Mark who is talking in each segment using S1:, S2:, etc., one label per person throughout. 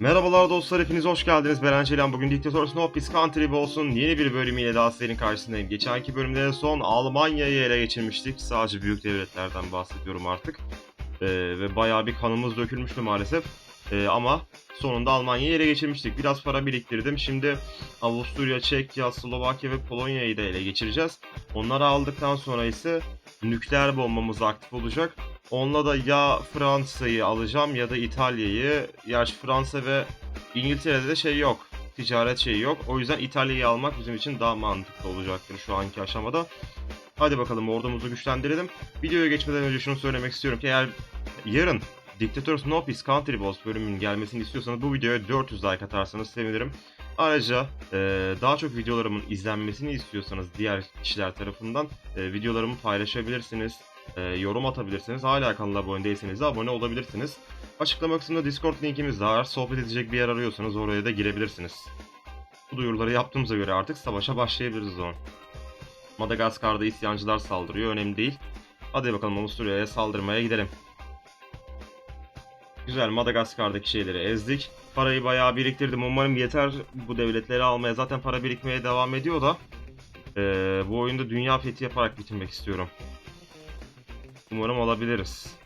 S1: Merhabalar dostlar, hepiniz hoş geldiniz. Beren Çelen. Bugün Diktatör Snow Peace Country olsun yeni bir bölümüyle daha sizlerin karşısındayım. Geçenki bölümde son Almanya'yı ele geçirmiştik. Sadece büyük devletlerden bahsediyorum artık. Ee, ve bayağı bir kanımız dökülmüştü maalesef. Ee, ama sonunda Almanya'yı ele geçirmiştik. Biraz para biriktirdim. Şimdi Avusturya, Çekya, Slovakya ve Polonya'yı da ele geçireceğiz. Onları aldıktan sonra ise nükleer bombamız aktif olacak. Onunla da ya Fransa'yı alacağım ya da İtalya'yı. Gerçi Fransa ve İngiltere'de de şey yok. Ticaret şeyi yok. O yüzden İtalya'yı almak bizim için daha mantıklı olacaktır şu anki aşamada. Hadi bakalım ordumuzu güçlendirelim. Videoya geçmeden önce şunu söylemek istiyorum ki eğer yarın Diktatör Snow Peace Country Boss bölümünün gelmesini istiyorsanız bu videoya 400 like atarsanız sevinirim. Ayrıca e, daha çok videolarımın izlenmesini istiyorsanız diğer kişiler tarafından e, videolarımı paylaşabilirsiniz e, yorum atabilirsiniz. Hala kanala abone değilseniz de abone olabilirsiniz. Açıklama kısmında Discord linkimiz de var. Sohbet edecek bir yer arıyorsanız oraya da girebilirsiniz. Bu duyuruları yaptığımıza göre artık savaşa başlayabiliriz o. Madagaskar'da isyancılar saldırıyor. Önemli değil. Hadi bakalım Avusturya'ya saldırmaya gidelim. Güzel Madagaskar'daki şeyleri ezdik. Parayı bayağı biriktirdim. Umarım yeter bu devletleri almaya. Zaten para birikmeye devam ediyor da. eee, bu oyunda dünya fethi yaparak bitirmek istiyorum. Umarım alabiliriz.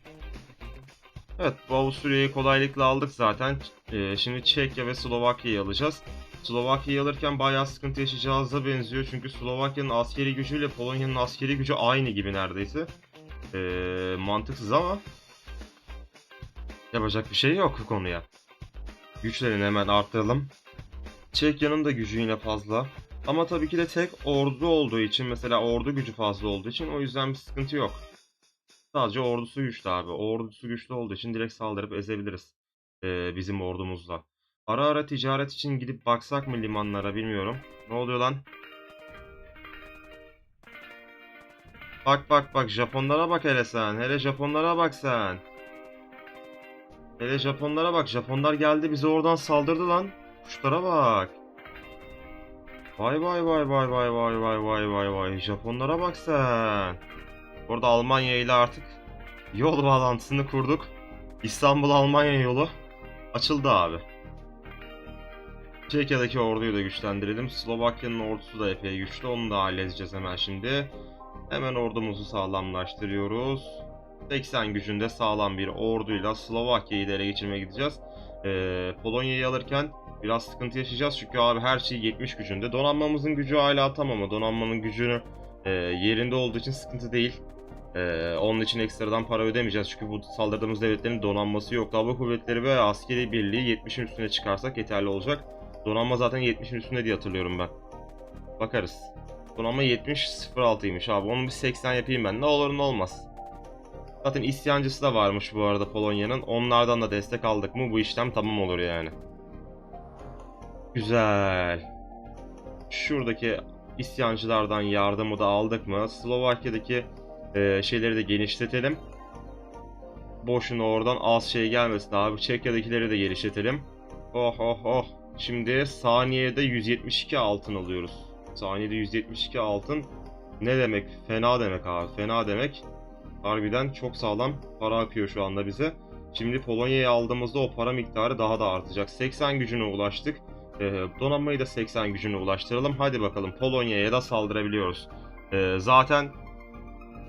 S1: Evet Avusturya'yı kolaylıkla aldık zaten. Ee, şimdi Çekya ve Slovakya'yı alacağız. Slovakya'yı alırken bayağı sıkıntı yaşayacağımıza benziyor. Çünkü Slovakya'nın askeri gücüyle Polonya'nın askeri gücü aynı gibi neredeyse. Ee, mantıksız ama yapacak bir şey yok bu konuya. Güçlerini hemen arttıralım. Çekya'nın da gücü yine fazla. Ama tabii ki de tek ordu olduğu için mesela ordu gücü fazla olduğu için o yüzden bir sıkıntı yok. Sadece ordusu güçlü abi. Ordusu güçlü olduğu için direkt saldırıp ezebiliriz. Ee, bizim ordumuzla. Ara ara ticaret için gidip baksak mı limanlara bilmiyorum. Ne oluyor lan? Bak bak bak Japonlara bak hele sen. Hele Japonlara bak sen. Hele Japonlara bak. Japonlar geldi bize oradan saldırdı lan. Kuşlara bak. Vay vay vay vay vay vay vay vay vay vay. Japonlara bak sen. Orada Almanya ile artık yol bağlantısını kurduk. İstanbul-Almanya yolu açıldı abi. Çekya'daki orduyu da güçlendirelim. Slovakya'nın ordusu da epey güçlü. Onu da halledeceğiz hemen şimdi. Hemen ordumuzu sağlamlaştırıyoruz. 80 gücünde sağlam bir orduyla Slovakya'yı da ele geçirmeye gideceğiz. Ee, Polonya'yı alırken biraz sıkıntı yaşayacağız çünkü abi her şey 70 gücünde. Donanmamızın gücü hala tam ama donanmanın gücünü e, yerinde olduğu için sıkıntı değil. Ee, onun için ekstradan para ödemeyeceğiz çünkü bu saldırdığımız devletlerin donanması yok. Hava kuvvetleri ve askeri birliği 70'in üstüne çıkarsak yeterli olacak. Donanma zaten 70'in üstünde diye hatırlıyorum ben. Bakarız. Donanma 70 06'ymış abi. Onu bir 80 yapayım ben. Ne olur ne olmaz. Zaten isyancısı da varmış bu arada Polonya'nın. Onlardan da destek aldık mı bu işlem tamam olur yani. Güzel. Şuradaki isyancılardan yardımı da aldık mı? Slovakya'daki e, şeyleri de genişletelim. Boşuna oradan az şey gelmesin abi. Çekya'dakileri de genişletelim. Oh oh oh. Şimdi saniyede 172 altın alıyoruz. Saniyede 172 altın ne demek? Fena demek abi. Fena demek. Harbiden çok sağlam para akıyor şu anda bize. Şimdi Polonya'yı aldığımızda o para miktarı daha da artacak. 80 gücüne ulaştık. Ee, donanmayı da 80 gücüne ulaştıralım. Hadi bakalım Polonya'ya da saldırabiliyoruz. Ee, zaten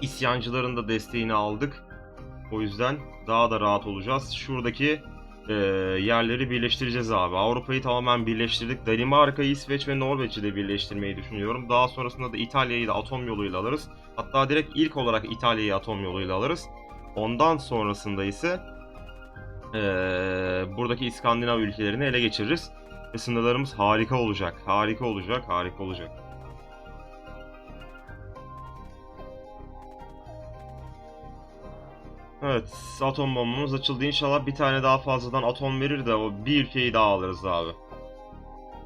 S1: isyancıların da desteğini aldık. O yüzden daha da rahat olacağız. Şuradaki e, yerleri birleştireceğiz abi. Avrupa'yı tamamen birleştirdik. Danimarka'yı, İsveç ve Norveç'i de birleştirmeyi düşünüyorum. Daha sonrasında da İtalya'yı da atom yoluyla alırız. Hatta direkt ilk olarak İtalya'yı atom yoluyla alırız. Ondan sonrasında ise e, buradaki İskandinav ülkelerini ele geçiririz. Ve sınırlarımız harika olacak. Harika olacak, harika olacak. Evet, atom bombamız açıldı. İnşallah bir tane daha fazladan atom verir de o bir ülkeyi daha alırız abi.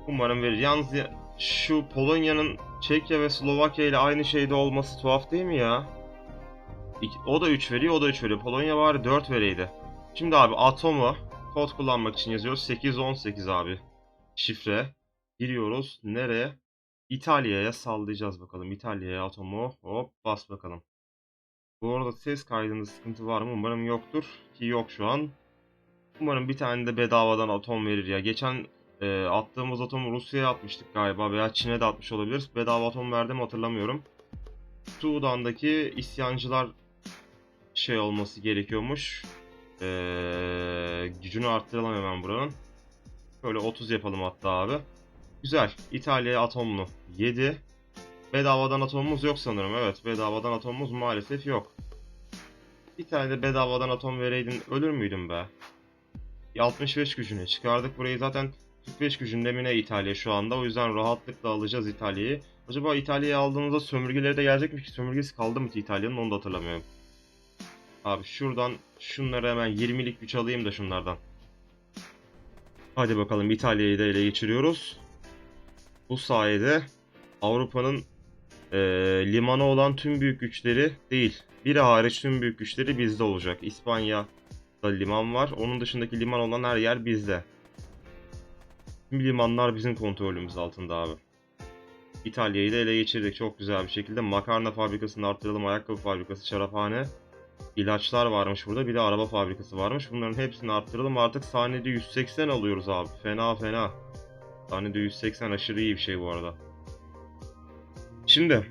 S1: Umarım verir. Yalnız ya- şu Polonya'nın Çekya ve Slovakya ile aynı şeyde olması tuhaf değil mi ya? O da 3 veriyor, o da 3 veriyor. Polonya var 4 vereydi. Şimdi abi atomu kod kullanmak için yazıyoruz. 818 abi. Şifre. Giriyoruz. Nereye? İtalya'ya sallayacağız bakalım. İtalya'ya atomu hop bas bakalım. Bu arada ses kaydında sıkıntı var mı? Umarım yoktur. Ki yok şu an. Umarım bir tane de bedavadan atom verir ya. Geçen e, attığımız atomu Rusya'ya atmıştık galiba veya Çin'e de atmış olabiliriz. Bedava atom verdi mi hatırlamıyorum. Sudan'daki isyancılar şey olması gerekiyormuş. Ee, gücünü arttıralım hemen buranın. Şöyle 30 yapalım hatta abi. Güzel. İtalya'ya atomlu. 7. Bedavadan atomumuz yok sanırım. Evet bedavadan atomumuz maalesef yok. Bir tane de bedavadan atom vereydin ölür müydün be? 65 gücüne çıkardık burayı zaten 45 gücünde mi ne İtalya şu anda o yüzden rahatlıkla alacağız İtalya'yı. Acaba İtalya'yı aldığımızda sömürgeleri de gelecek mi ki sömürgesi kaldı mı ki İtalya'nın onu da hatırlamıyorum. Abi şuradan şunları hemen 20'lik güç alayım da şunlardan. Hadi bakalım İtalya'yı da ele geçiriyoruz. Bu sayede Avrupa'nın eee limanı olan tüm büyük güçleri değil. Biri hariç tüm büyük güçleri bizde olacak. İspanya'da liman var. Onun dışındaki liman olan her yer bizde. Tüm limanlar bizim kontrolümüz altında abi. İtalya'yı da ele geçirdik çok güzel bir şekilde. Makarna fabrikasını arttıralım, ayakkabı fabrikası, şarapane, ilaçlar varmış burada. Bir de araba fabrikası varmış. Bunların hepsini arttıralım. Artık saniyede 180 alıyoruz abi. Fena fena. Saniyede 180 aşırı iyi bir şey bu arada. Şimdi.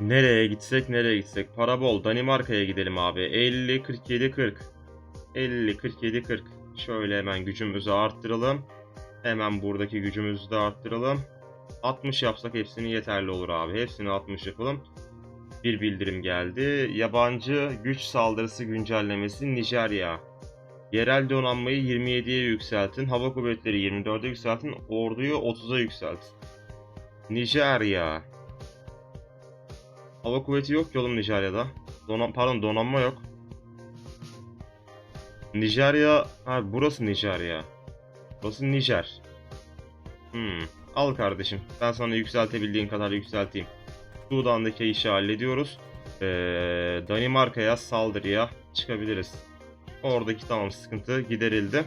S1: Nereye gitsek nereye gitsek. Para bol. Danimarka'ya gidelim abi. 50 47 40 50 47 40 şöyle hemen gücümüzü arttıralım. Hemen buradaki gücümüzü de arttıralım. 60 yapsak hepsini yeterli olur abi. Hepsini 60 yapalım. Bir bildirim geldi. Yabancı güç saldırısı güncellemesi Nijerya. Yerel donanmayı 27'ye yükseltin, hava kuvvetleri 24'e yükseltin, orduyu 30'a yükseltin. Nijerya. Hava kuvveti yok ki oğlum Nijerya'da. Donan pardon donanma yok. Nijerya... Ha burası Nijerya. Burası Nijer. Hmm. Al kardeşim. Ben sana yükseltebildiğin kadar yükselteyim. Sudan'daki işi hallediyoruz. Ee, Danimarka'ya saldırıya çıkabiliriz. Oradaki tamam sıkıntı giderildi.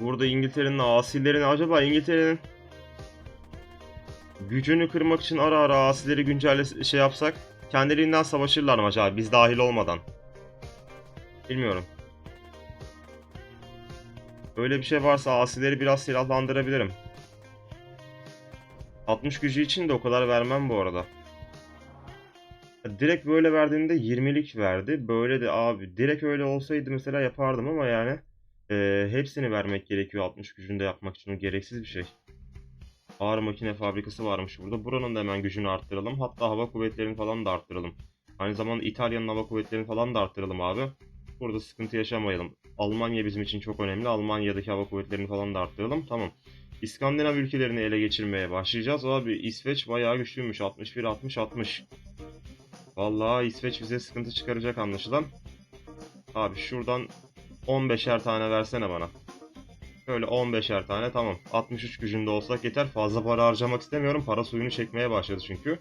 S1: Burada İngiltere'nin asilerin acaba İngiltere'nin gücünü kırmak için ara ara asileri güncelle şey yapsak kendilerinden savaşırlar mı acaba biz dahil olmadan? Bilmiyorum. Öyle bir şey varsa asileri biraz silahlandırabilirim. 60 gücü için de o kadar vermem bu arada. Direkt böyle verdiğinde 20'lik verdi. Böyle de abi direkt öyle olsaydı mesela yapardım ama yani e, hepsini vermek gerekiyor 60 gücünde yapmak için. O gereksiz bir şey. Ağır makine fabrikası varmış burada. Buranın da hemen gücünü arttıralım. Hatta hava kuvvetlerini falan da arttıralım. Aynı zamanda İtalya'nın hava kuvvetlerini falan da arttıralım abi. Burada sıkıntı yaşamayalım. Almanya bizim için çok önemli. Almanya'daki hava kuvvetlerini falan da arttıralım. Tamam. İskandinav ülkelerini ele geçirmeye başlayacağız. Abi İsveç bayağı güçlüymüş. 61 60 60. Vallahi İsveç bize sıkıntı çıkaracak anlaşılan. Abi şuradan 15'er tane versene bana. Şöyle 15'er tane tamam. 63 gücünde olsak yeter. Fazla para harcamak istemiyorum. Para suyunu çekmeye başladı çünkü.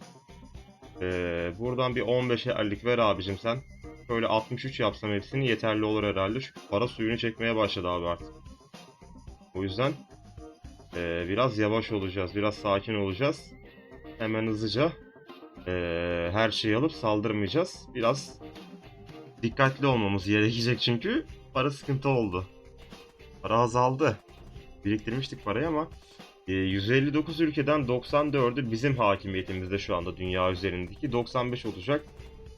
S1: Ee, buradan bir 15'erlik ver abicim sen. Şöyle 63 yapsam hepsini yeterli olur herhalde. Çünkü para suyunu çekmeye başladı abi artık. O yüzden ee, biraz yavaş olacağız. Biraz sakin olacağız. Hemen hızlıca ee, her şeyi alıp saldırmayacağız. Biraz dikkatli olmamız gerekecek çünkü para sıkıntı oldu. Para azaldı. Biriktirmiştik parayı ama e, 159 ülkeden 94'ü bizim hakimiyetimizde şu anda dünya üzerindeki 95 olacak.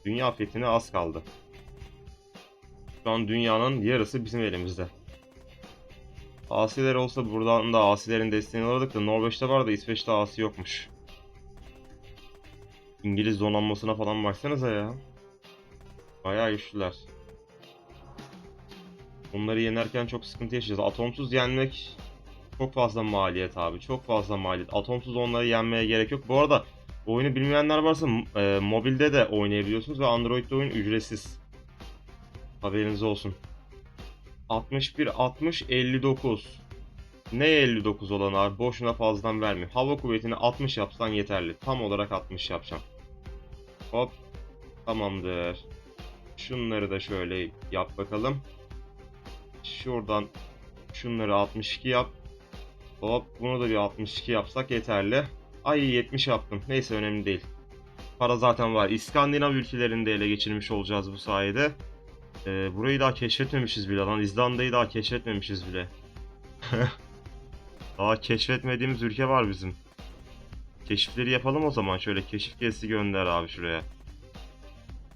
S1: Dünya fethine az kaldı. Şu an dünyanın yarısı bizim elimizde. Asiler olsa buradan da asilerin desteğini alırdık da Norveç'te var da İsveç'te asi yokmuş. İngiliz donanmasına falan baksanıza ya. Bayağı güçlüler. Onları yenerken çok sıkıntı yaşayacağız. Atomsuz yenmek çok fazla maliyet abi. Çok fazla maliyet. Atomsuz onları yenmeye gerek yok. Bu arada oyunu bilmeyenler varsa e, mobilde de oynayabiliyorsunuz ve Android'de oyun ücretsiz. Haberiniz olsun. 61 60 59. Ne 59 olan abi? Boşuna fazladan vermiyor. Hava kuvvetini 60 yapsan yeterli. Tam olarak 60 yapacağım. Hop. Tamamdır. Şunları da şöyle yap bakalım. Şuradan şunları 62 yap. Hop bunu da bir 62 yapsak yeterli. Ay 70 yaptım. Neyse önemli değil. Para zaten var. İskandinav ülkelerini de ele geçirmiş olacağız bu sayede. Ee, burayı daha keşfetmemişiz bile lan. İzlanda'yı daha keşfetmemişiz bile. daha keşfetmediğimiz ülke var bizim. Keşifleri yapalım o zaman. Şöyle keşif gezisi gönder abi şuraya.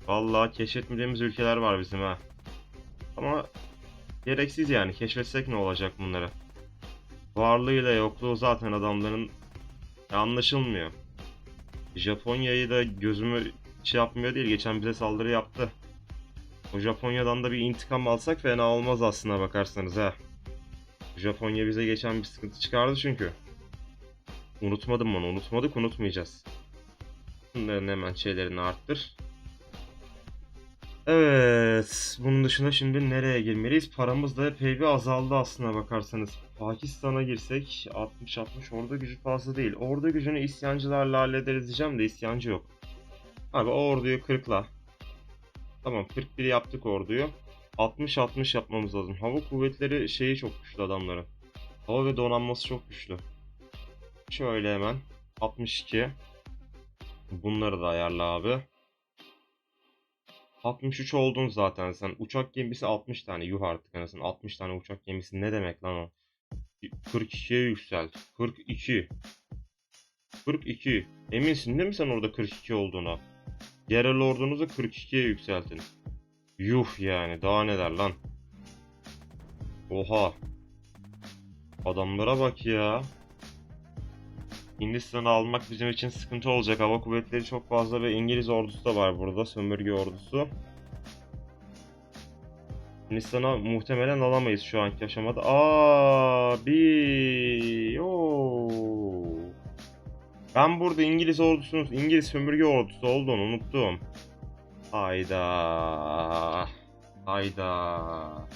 S1: Vallahi keşfetmediğimiz ülkeler var bizim ha. Ama gereksiz yani. Keşfetsek ne olacak bunları? Varlığıyla yokluğu zaten adamların anlaşılmıyor. Japonya'yı da gözümü şey yapmıyor değil. Geçen bize saldırı yaptı. O Japonya'dan da bir intikam alsak fena olmaz aslına bakarsanız ha. Japonya bize geçen bir sıkıntı çıkardı çünkü. Unutmadım onu. Unutmadık unutmayacağız. Bunların hemen şeylerini arttır. Evet. Bunun dışında şimdi nereye girmeliyiz? Paramız da epey bir azaldı aslına bakarsanız. Pakistan'a girsek 60-60 orada gücü fazla değil. Orada gücünü isyancılarla hallederiz diyeceğim de isyancı yok. Abi o orduyu 40'la. Tamam 41 yaptık orduyu. 60-60 yapmamız lazım. Hava kuvvetleri şeyi çok güçlü adamların. Hava ve donanması çok güçlü. Şöyle hemen. 62. Bunları da ayarla abi. 63 oldun zaten sen. Uçak gemisi 60 tane. Yuh artık anasını. 60 tane uçak gemisi ne demek lan o? 42'ye yükselt. 42. 42. Eminsin değil mi sen orada 42 olduğuna? Yerel ordunuzu 42'ye yükseltin. Yuh yani daha neler lan. Oha. Adamlara bak ya. Hindistan'ı almak bizim için sıkıntı olacak. Hava kuvvetleri çok fazla ve İngiliz ordusu da var burada. Sömürge ordusu. Hindistan'a muhtemelen alamayız şu anki aşamada. Abi, yoo. Ben burada İngiliz ordusunun, İngiliz sömürge ordusu olduğunu unuttum. Hayda. Hayda.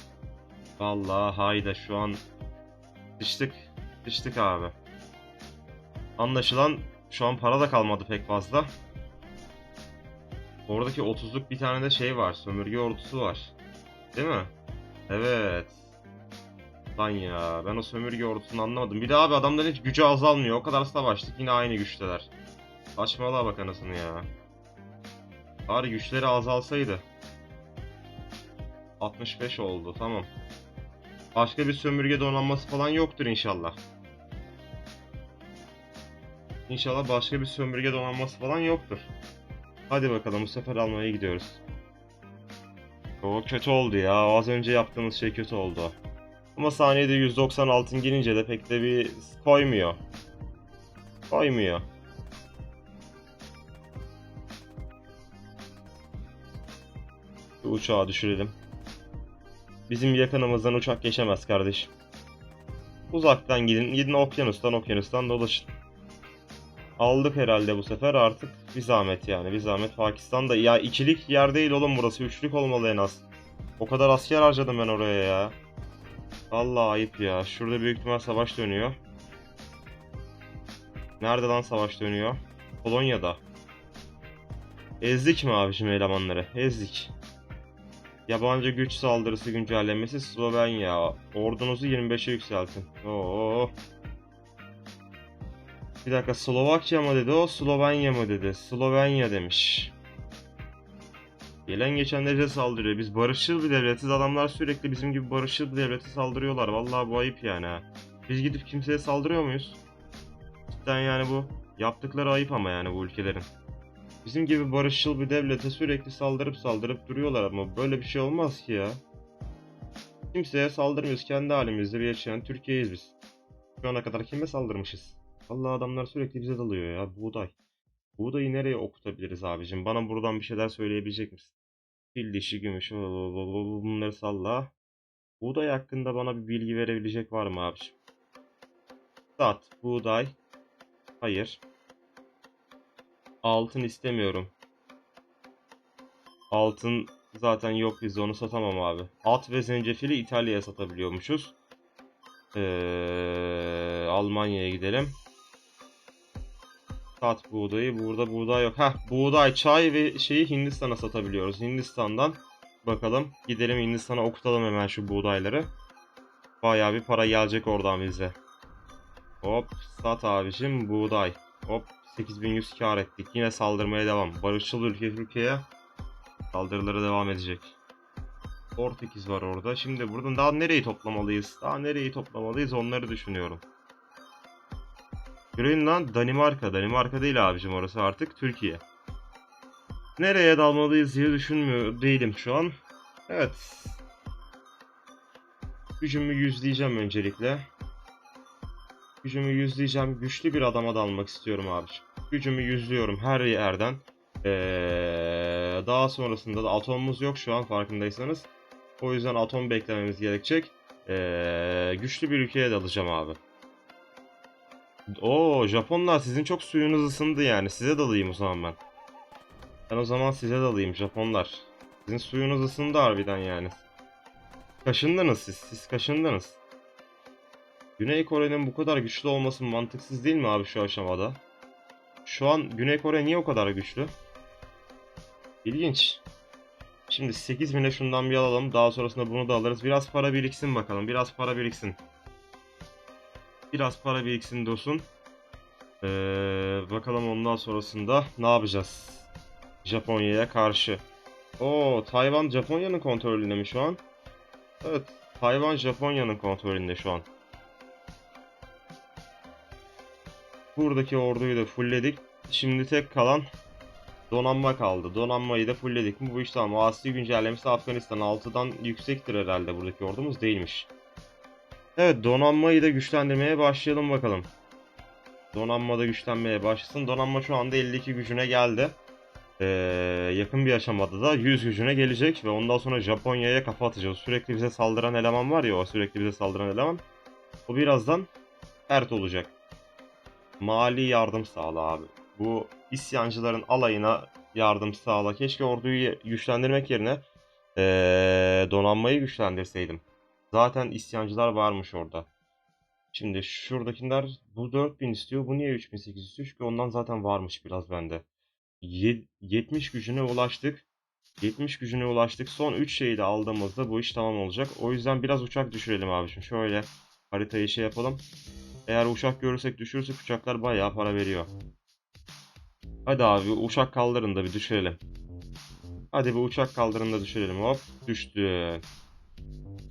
S1: Vallahi hayda şu an sıçtık. Sıçtık abi. Anlaşılan şu an para da kalmadı pek fazla. Oradaki 30'luk bir tane de şey var. Sömürge ordusu var. Değil mi? Evet. Lan ya ben o sömürge ordusunu anlamadım. Bir de abi adamların hiç gücü azalmıyor. O kadar savaştık yine aynı güçteler. Saçmalığa bak anasını ya. Bari güçleri azalsaydı. 65 oldu tamam. Başka bir sömürge donanması falan yoktur inşallah. İnşallah başka bir sömürge donanması falan yoktur. Hadi bakalım bu sefer almaya gidiyoruz. O kötü oldu ya. Az önce yaptığımız şey kötü oldu. Ama saniyede 190 altın girince de pek de bir koymuyor. Koymuyor. Bir uçağı düşürelim. Bizim yakınımızdan uçak geçemez kardeşim. Uzaktan gidin. Gidin okyanustan okyanustan dolaşın. Aldık herhalde bu sefer artık bir zahmet yani bir zahmet Pakistan'da ya ikilik yer değil oğlum burası üçlük olmalı en az. O kadar asker harcadım ben oraya ya. Vallahi ayıp ya. Şurada büyük ihtimal savaş dönüyor. Nerede lan savaş dönüyor? Polonya'da. Ezdik mi abicim elemanları? Ezdik. Yabancı güç saldırısı güncellemesi Slovenya. Ordunuzu 25'e yükseltin. Oo. Bir dakika Slovakya mı dedi o Slovenya mı dedi? Slovenya demiş. Gelen geçen devlet saldırıyor. Biz barışçıl bir devletiz. Adamlar sürekli bizim gibi barışçıl bir devlete saldırıyorlar. Vallahi bu ayıp yani. Biz gidip kimseye saldırıyor muyuz? Cidden yani bu yaptıkları ayıp ama yani bu ülkelerin. Bizim gibi barışçıl bir devlete sürekli saldırıp saldırıp duruyorlar ama böyle bir şey olmaz ki ya. Kimseye saldırmıyoruz. Kendi halimizde bir yaşayan Türkiye'yiz biz. Şu ana kadar kime saldırmışız? Allah adamlar sürekli bize dalıyor ya. Buğday. Buğdayı nereye okutabiliriz abicim? Bana buradan bir şeyler söyleyebilecek misin? Fil dişi, gümüş, bunları salla. Buğday hakkında bana bir bilgi verebilecek var mı abicim? Sat, buğday. Hayır. Altın istemiyorum. Altın zaten yok bizde onu satamam abi. At ve zencefili İtalya'ya satabiliyormuşuz. Ee, Almanya'ya gidelim. Sat buğdayı. Burada buğday yok. Heh buğday, çay ve şeyi Hindistan'a satabiliyoruz. Hindistan'dan bakalım. Gidelim Hindistan'a okutalım hemen şu buğdayları. Bayağı bir para gelecek oradan bize. Hop sat abicim buğday. Hop 8100 kar ettik. Yine saldırmaya devam. Barışçıl ülke Türkiye'ye saldırıları devam edecek. Portekiz var orada. Şimdi buradan daha nereyi toplamalıyız? Daha nereyi toplamalıyız onları düşünüyorum. Greenland, Danimarka. Danimarka değil abicim orası artık Türkiye. Nereye dalmalıyız diye düşünmüyor değilim şu an. Evet. Gücümü yüzleyeceğim öncelikle. Gücümü yüzleyeceğim. Güçlü bir adama dalmak istiyorum abiciğim. Gücümü yüzlüyorum her yerden. Ee, daha sonrasında da atomumuz yok şu an farkındaysanız. O yüzden atom beklememiz gerekecek. Ee, güçlü bir ülkeye dalacağım abi. Oo Japonlar sizin çok suyunuz ısındı yani. Size dalayım o zaman ben. Ben o zaman size dalayım Japonlar. Sizin suyunuz ısındı harbiden yani. Kaşındınız siz. Siz kaşındınız. Güney Kore'nin bu kadar güçlü olması mantıksız değil mi abi şu aşamada? Şu an Güney Kore niye o kadar güçlü? İlginç. Şimdi 8000'e şundan bir alalım. Daha sonrasında bunu da alırız. Biraz para biriksin bakalım. Biraz para biriksin. Biraz para biriksin dostum. Ee, bakalım ondan sonrasında ne yapacağız? Japonya'ya karşı. Oo, Tayvan Japonya'nın kontrolünde mi şu an? Evet, Tayvan Japonya'nın kontrolünde şu an. Buradaki orduyu da fullledik. Şimdi tek kalan donanma kaldı. Donanmayı da fullledik mi bu iş tamam. Asi güncellemesi Afganistan 6'dan yüksektir herhalde buradaki ordumuz değilmiş. Evet donanmayı da güçlendirmeye başlayalım bakalım. Donanma da güçlenmeye başlasın. Donanma şu anda 52 gücüne geldi. Ee, yakın bir aşamada da 100 gücüne gelecek ve ondan sonra Japonya'ya kafa atacağız. Sürekli bize saldıran eleman var ya o sürekli bize saldıran eleman. O birazdan sert olacak. Mali yardım sağla abi. Bu isyancıların alayına yardım sağla. Keşke orduyu güçlendirmek yerine ee, donanmayı güçlendirseydim. Zaten isyancılar varmış orada. Şimdi şuradakiler bu 4000 istiyor. Bu niye 3800 istiyor? Çünkü ondan zaten varmış biraz bende. Ye- 70 gücüne ulaştık. 70 gücüne ulaştık. Son 3 şeyi de aldığımızda bu iş tamam olacak. O yüzden biraz uçak düşürelim abiciğim. Şöyle haritayı şey yapalım. Eğer uçak görürsek düşürürsek uçaklar bayağı para veriyor. Hadi abi uçak kaldırın da bir düşürelim. Hadi bir uçak kaldırın da düşürelim. Hop düştü.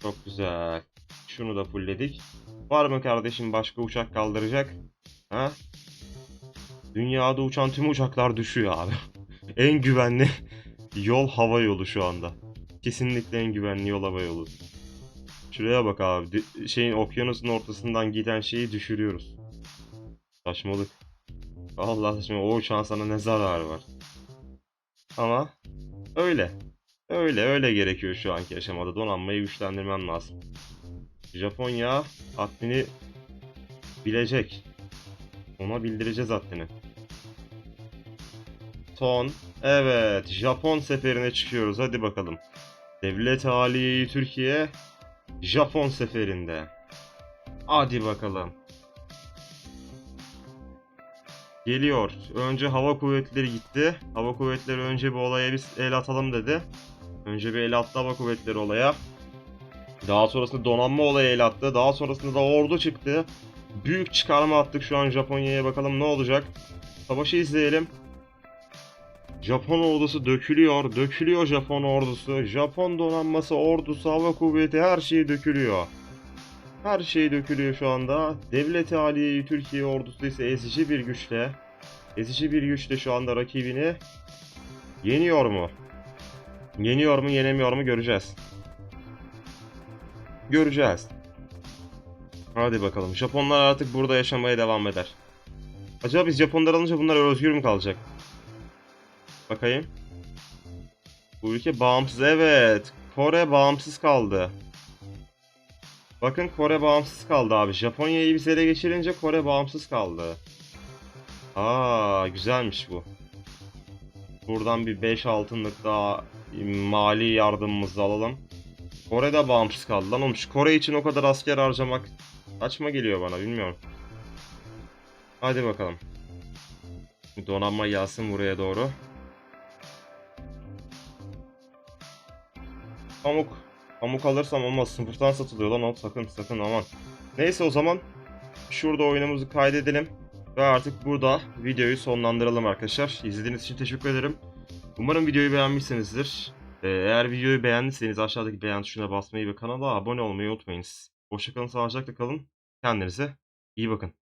S1: Çok güzel. Şunu da fullledik. Var mı kardeşim başka uçak kaldıracak? Ha? Dünyada uçan tüm uçaklar düşüyor abi. en güvenli yol hava yolu şu anda. Kesinlikle en güvenli yol hava yolu. Şuraya bak abi. Şeyin okyanusun ortasından giden şeyi düşürüyoruz. Saçmalık. Allah saçma. O uçağın sana ne zararı var? Ama öyle. Öyle öyle gerekiyor şu anki aşamada. Donanmayı güçlendirmen lazım. Japonya haddini bilecek. Ona bildireceğiz haddini. Son. Evet. Japon seferine çıkıyoruz. Hadi bakalım. Devlet Haliye'yi Türkiye Japon seferinde. Hadi bakalım. Geliyor. Önce hava kuvvetleri gitti. Hava kuvvetleri önce bir olaya bir el atalım dedi. Önce bir el attı hava kuvvetleri olaya. Daha sonrasında donanma olaya el attı. Daha sonrasında da ordu çıktı. Büyük çıkarma attık şu an Japonya'ya bakalım ne olacak. Savaşı izleyelim. Japon ordusu dökülüyor. Dökülüyor Japon ordusu. Japon donanması, ordusu, hava kuvveti her şey dökülüyor. Her şey dökülüyor şu anda. Devlet-i Aliye Türkiye ordusu ise ezici bir güçle ezici bir güçle şu anda rakibini yeniyor mu? Yeniyor mu, yenemiyor mu göreceğiz. Göreceğiz. Hadi bakalım. Japonlar artık burada yaşamaya devam eder. Acaba biz Japonlar alınca bunlar özgür mü kalacak? Bakayım. Bu ülke bağımsız. Evet. Kore bağımsız kaldı. Bakın Kore bağımsız kaldı abi. Japonya'yı biz ele geçirince Kore bağımsız kaldı. Aa güzelmiş bu. Buradan bir 5 altınlık daha mali yardımımızı alalım. Kore'de bağımsız kaldı lan oğlum. Şu Kore için o kadar asker harcamak saçma geliyor bana bilmiyorum. Hadi bakalım. Donanma gelsin buraya doğru. Pamuk. Pamuk alırsam olmaz. Sınıftan satılıyor lan o. Sakın sakın aman. Neyse o zaman şurada oyunumuzu kaydedelim. Ve artık burada videoyu sonlandıralım arkadaşlar. İzlediğiniz için teşekkür ederim. Umarım videoyu beğenmişsinizdir. Ee, eğer videoyu beğendiyseniz aşağıdaki beğen tuşuna basmayı ve kanala abone olmayı unutmayınız. Hoşçakalın, sağlıcakla kalın. Kendinize iyi bakın.